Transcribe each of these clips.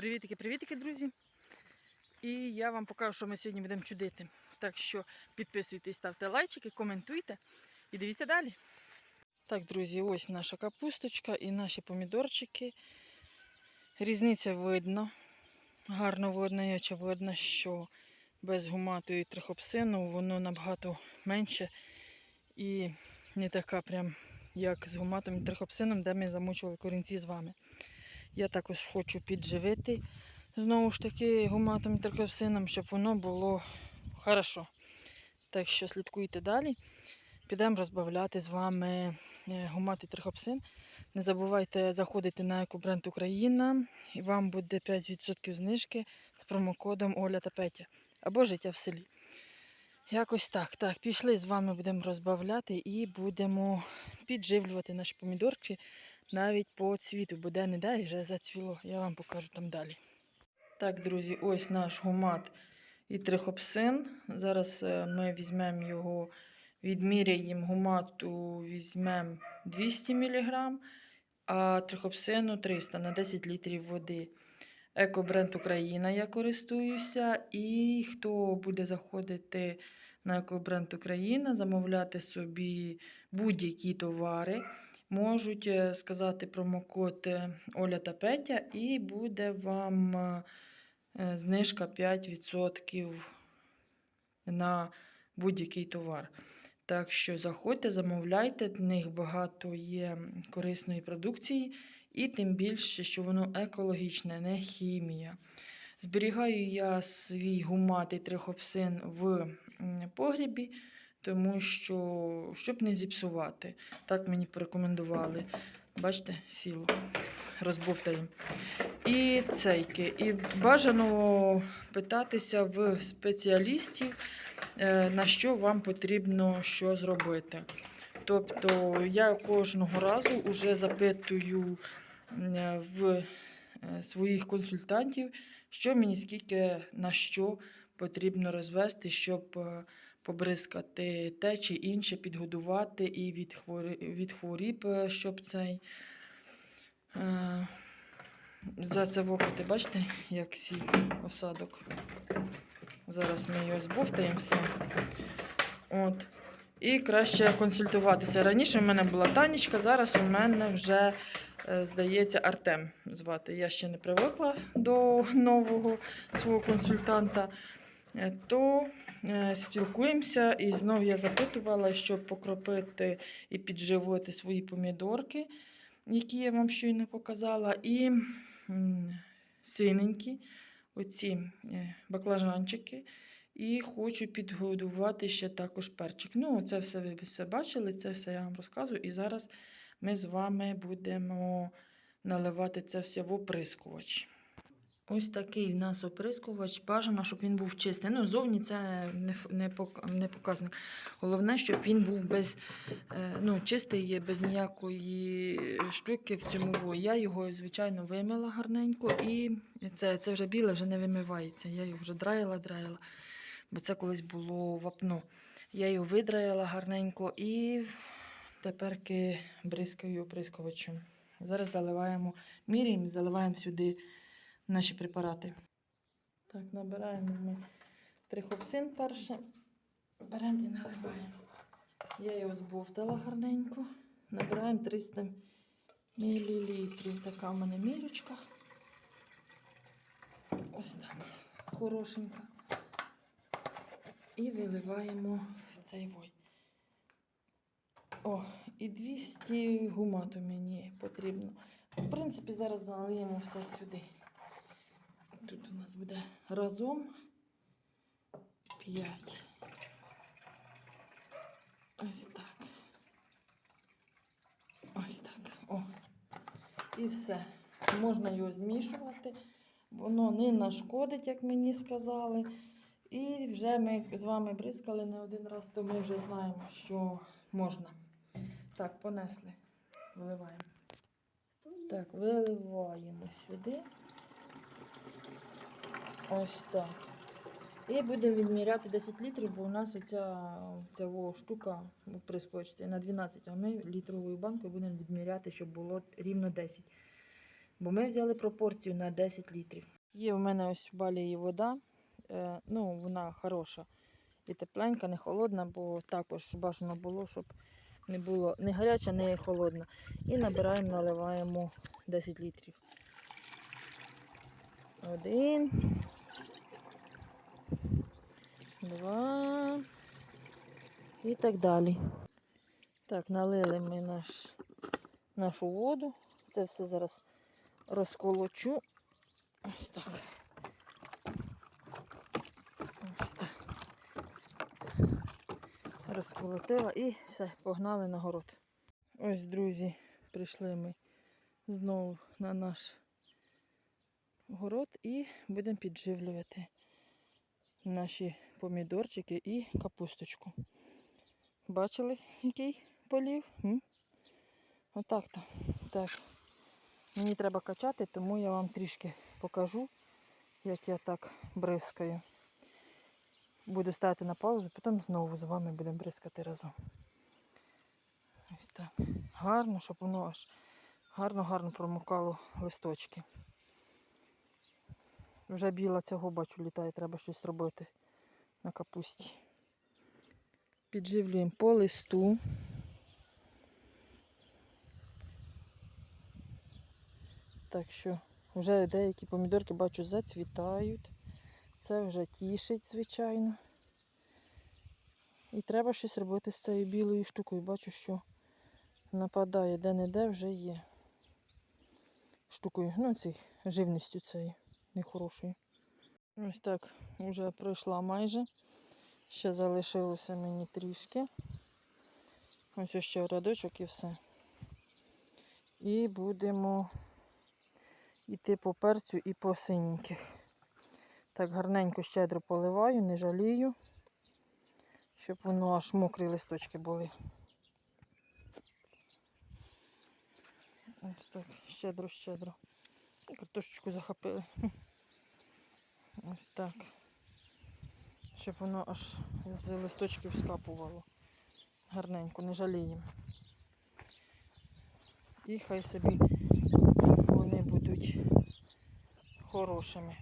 Привітики-привітики, друзі! І я вам покажу, що ми сьогодні будемо чудити. Так що підписуйтесь, ставте лайчики, коментуйте і дивіться далі. Так, друзі, ось наша капусточка і наші помідорчики. Різниця видно. Гарно видно і очевидно, що без гумату і трихопсину воно набагато менше і не така прям, як з гуматом і трихопсином, де ми замучували корінці з вами. Я також хочу підживити знову ж таки гуматом і трикопсином, щоб воно було хорошо. Так що слідкуйте далі. Підемо розбавляти з вами е, гумат і трихопсин. Не забувайте заходити на екобренд Україна, і вам буде 5% знижки з промокодом Оля та Петя або життя в селі. Якось так. Так, пішли з вами будемо розбавляти і будемо підживлювати наші помідорки навіть по цвіту, бо де не дай вже зацвіло. Я вам покажу там далі. Так, друзі, ось наш гумат і трихопсин. Зараз е, ми візьмемо його, відміряємо гумату, візьмемо 200 мг, а трихопсину 300 на 10 літрів води. Екобренд Україна я користуюся. І хто буде заходити на екобренд Україна, замовляти собі будь-які товари можуть е, сказати промокод Оля та Петя, і буде вам е, е, знижка 5% на будь-який товар. Так що заходьте, замовляйте, в них багато є корисної продукції, і тим більше, що воно екологічне, не хімія. Зберігаю я свій гумат і трихопсин в погрібі тому що щоб не зіпсувати. Так мені порекомендували. Бачите, сіло, розбовтаємо. І цейки. І бажано питатися в спеціалістів, е, на що вам потрібно що зробити. Тобто я кожного разу вже запитую в е, своїх консультантів, що мені скільки на що потрібно розвести, щоб е, побризкати те чи інше, підгодувати і від, від хворіб, е, щоб цей е, зацевокати, бачите, як сів осадок. Зараз ми його збовтаємо все. От. І краще консультуватися. Раніше в мене була Танечка, зараз у мене вже, здається, Артем звати. Я ще не привикла до нового свого консультанта. Е, То е, спілкуємося, і знов я запитувала, щоб покропити і підживити свої помідорки, які я вам щойно показала, і синенькі, оці е, баклажанчики. І хочу підгодувати ще також перчик. Ну, це все ви все бачили, це все я вам розказую. І зараз ми з вами будемо наливати це все в оприскувач. Ось такий в нас оприскувач. Бажано, щоб він був чистий. Ну, зовні це не, показник. Головне, щоб він був без, е, ну, чистий, без ніякої штуки в цьому. Я його, звичайно, вимила гарненько. І це, це вже біле, вже не вимивається. Я його вже драїла, драїла, бо це колись було вапно. Я його видраїла гарненько і теперки бризкаю оприскувачем. Зараз заливаємо, міряємо, заливаємо сюди наші препарати. Так, набираємо ми трихопсин перше. Беремо і наливаємо. Я його збовтала гарненько. Набираємо 300 мл. Така в мене мірочка. Ось так. Хорошенька. І виливаємо в цей вой. О, і 200 гумату мені потрібно. В принципі, зараз залиємо все сюди. Тут у нас буде разом 5. Ось так. Ось так. О. І все. Можна його змішувати. Воно не нашкодить, як мені сказали. І вже ми з вами бризкали не один раз, то ми вже знаємо, що можна. Так, понесли. Виливаємо. Так, виливаємо сюди. Ось так. І будемо відміряти 10 літрів, бо у нас оця, ця во штука в прискочці на 12, а ми літровою банкою будемо відміряти, щоб було рівно 10. Бо ми взяли пропорцію на 10 літрів. Є в мене ось балії вода. Е, ну, вона хороша. І тепленька, не холодна, бо також бажано було, щоб не було не гаряча, не холодна. І набираємо, наливаємо 10 літрів. Один. Два. І так далі. Так, налили ми наш, нашу воду. Це все зараз розколочу. Ось так. Ось так. Розколотила і все, погнали на город. Ось, друзі, прийшли ми знову на наш город і будемо підживлювати наші помідорчики і капусточку. Бачили, який полів? Отак-то. Так. Мені треба качати, тому я вам трішки покажу, як я так бризкаю. Буду ставити на паузу, потім знову з вами будемо бризкати разом. Ось так. Гарно, щоб воно аж гарно-гарно промокало листочки. Вже біла цього бачу літає, треба щось робити на капусті. Підживлюємо по листу. Так що вже деякі помідорки бачу зацвітають. Це вже тішить, звичайно. І треба щось робити з цією білою штукою. Бачу, що нападає де-не-де вже є. Штукою, ну, цей, живністю цією нехорошою. Ось так вже пройшла майже. Ще залишилося мені трішки. Ось ще рядочок і все. І будемо йти по перцю і по синеньких. Так гарненько щедро поливаю, не жалію, щоб воно аж мокрі листочки були. Ось так, щедро-щедро. Картошечку захопили. Ось так. Щоб воно аж з листочків скапувало. Гарненько, не жаліємо. І хай собі вони будуть хорошими.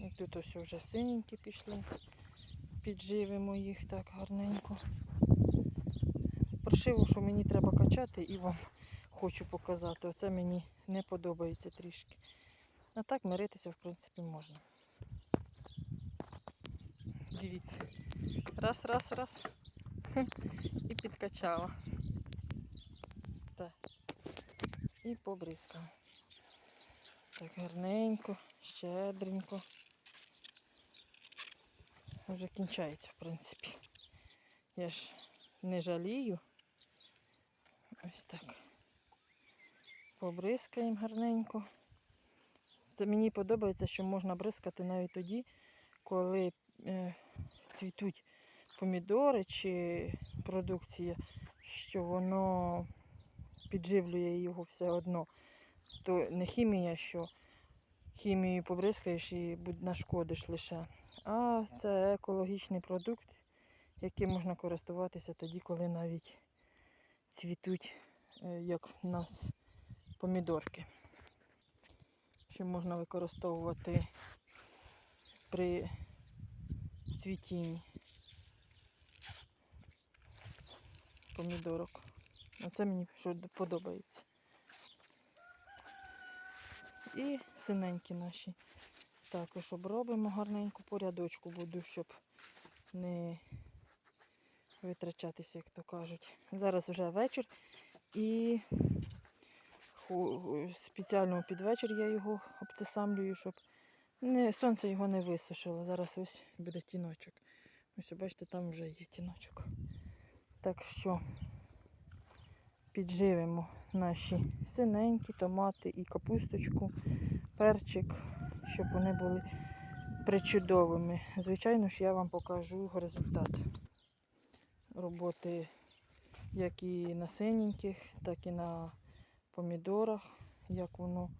І тут ось вже синенькі пішли. Підживимо їх так гарненько. Прошиво, що мені треба качати і вам хочу показати. Оце мені не подобається трішки. А так миритися, в принципі, можна. Дивіться. Раз, раз, раз. І підкачала. Так. І побризкала. Так гарненько, щедренько. Вже кінчається, в принципі. Я ж не жалію. Ось так. Побризкаємо гарненько. Це мені подобається, що можна бризкати навіть тоді, коли е, цвітуть помідори чи продукція, що воно підживлює його все одно. То не хімія, що хімією побризкаєш і нашкодиш лише. А це екологічний продукт, яким можна користуватися тоді, коли навіть цвітуть, е, як в нас помідорки. Що можна використовувати при цвітінні помідорок. Оце мені що подобається. І синенькі наші також обробимо гарненько по рядочку буду, щоб не витрачатися, як то кажуть. Зараз вже вечір і спеціально під вечір я його обцесамлюю, щоб не, сонце його не висушило. Зараз ось буде тіночок. Ось бачите, там вже є тіночок. Так що підживимо наші синенькі томати і капусточку, перчик, щоб вони були причудовими. Звичайно ж, я вам покажу результат роботи як і на синеньких, так і на помідорах, як воно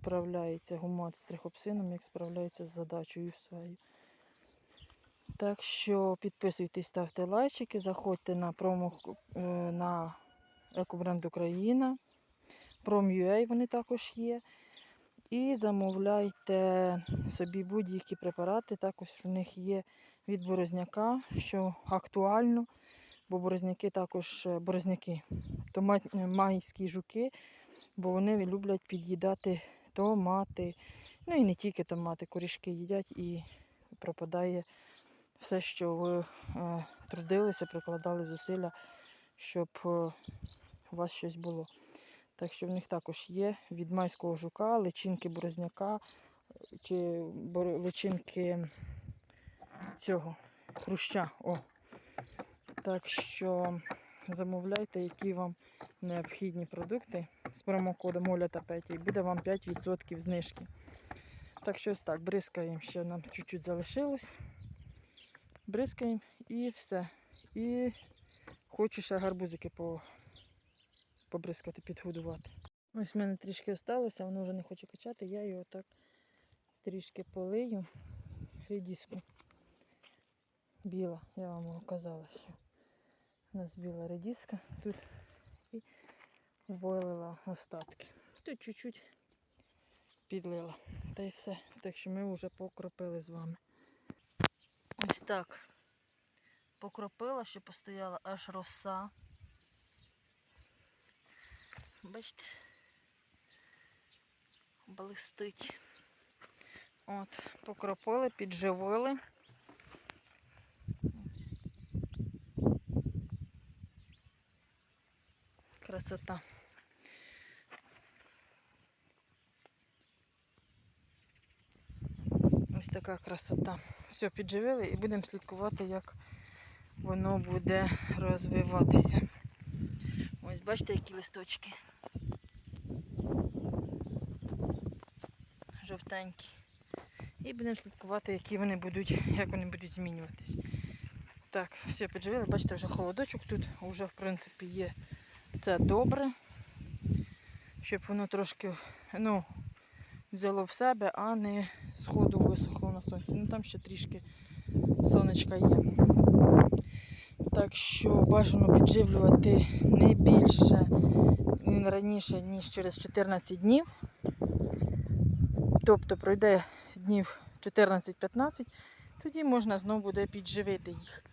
справляється гумат з трихопсином, як справляється з задачею своєю. Так що підписуйтесь, ставте лайчики, заходьте на промо е, на Екобренд Україна. Prom.ua вони також є. І замовляйте собі будь-які препарати. Також в них є від борозняка, що актуально, бо борозняки також е, борозняки, е, майські жуки, бо вони люблять під'їдати томати. Ну і не тільки томати, корішки їдять і пропадає все, що ви е, трудилися, прикладали зусилля, щоб е, у вас щось було. Так що в них також є від майського жука, личинки борозняка е, чи личинки цього хруща. О. Так що замовляйте, які вам необхідні продукти з промокодом Оля та Петя, і буде вам 5% знижки. Так що ось так, бризкаємо, ще нам чуть-чуть залишилось. Бризкаємо і все. І хочу ще гарбузики по... побризкати, підгодувати. Ось в мене трішки осталося, воно вже не хоче качати, я його так трішки полию. Редіску. Біла, я вам казала, що у нас біла редіска тут і вилила остатки. Тут чуть-чуть підлила. Та й все. Так що ми вже покропили з вами. Ось так. Покропила, що постояла аж роса. Бачите, блистить. От, покропили, підживили. Красота. Ось така красота. Все, підживили і будемо слідкувати, як воно буде розвиватися. Ось бачите, які листочки. Жовтенькі. І будемо слідкувати, які вони будуть, як вони будуть змінюватись. Так, все підживили, бачите, вже холодочок тут вже в принципі є. Це добре, щоб воно трошки ну, взяло в себе, а не сходу висохло на сонці. Ну там ще трішки сонечка є. Так що бажано підживлювати не більше, не раніше, ніж через 14 днів. Тобто пройде днів 14-15, тоді можна знову буде підживити їх.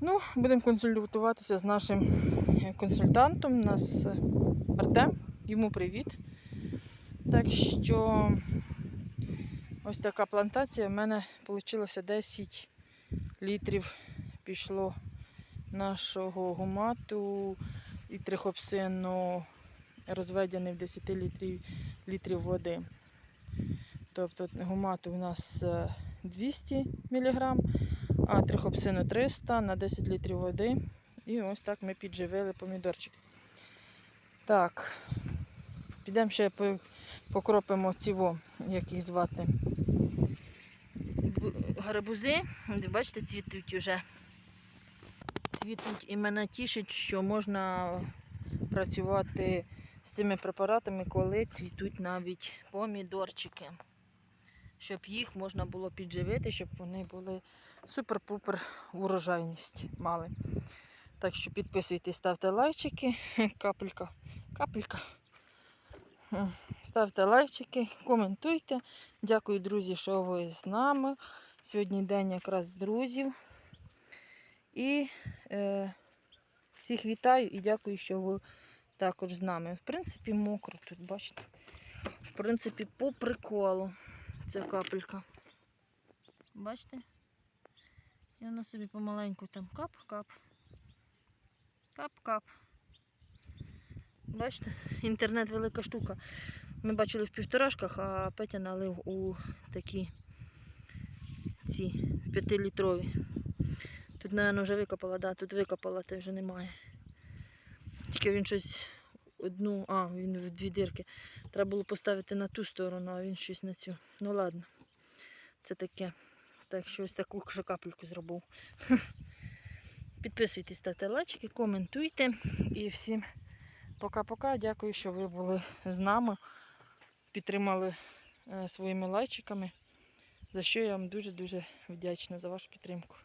Ну, будемо консультуватися з нашим е, консультантом. У нас е, Артем. Йому привіт. Так що ось така плантація. В мене вийшло 10 літрів пішло нашого гумату і трихопсину розведений в 10 літрів, літрів води. Тобто гумату у нас е, 200 мг, а трихопсину 300 на 10 літрів води. І ось так ми підживили помідорчик. Так, підемо ще покропимо ціво, як їх звати. Гарбузи, бачите, цвітуть уже. Цвітуть і мене тішить, що можна працювати з цими препаратами, коли цвітуть навіть помідорчики. Щоб їх можна було підживити, щоб вони були супер-пупер урожайність мали. Так що підписуйтесь, ставте лайчики. Капелька, капелька. Ставте лайчики, коментуйте. Дякую, друзі, що ви з нами. Сьогодні день якраз друзів. І е, всіх вітаю і дякую, що ви також з нами. В принципі, мокро тут, бачите. В принципі, по приколу ця капелька. Бачите? І вона собі помаленьку там кап-кап. Кап-кап. Бачите, інтернет велика штука. Ми бачили в півторашках, а Петя налив у такі ці п'ятилітрові. Тут, мабуть, вже викопала, да, тут викопала, то вже немає. Тільки він щось одну, а, він в дві дірки. Треба було поставити на ту сторону, а він щось на цю. Ну ладно, це таке. Так що ось таку вже капельку зробив. Підписуйтесь, ставте лайки, коментуйте. І всім пока-пока. Дякую, що ви були з нами. Підтримали е, своїми лайчиками. За що я вам дуже-дуже вдячна за вашу підтримку.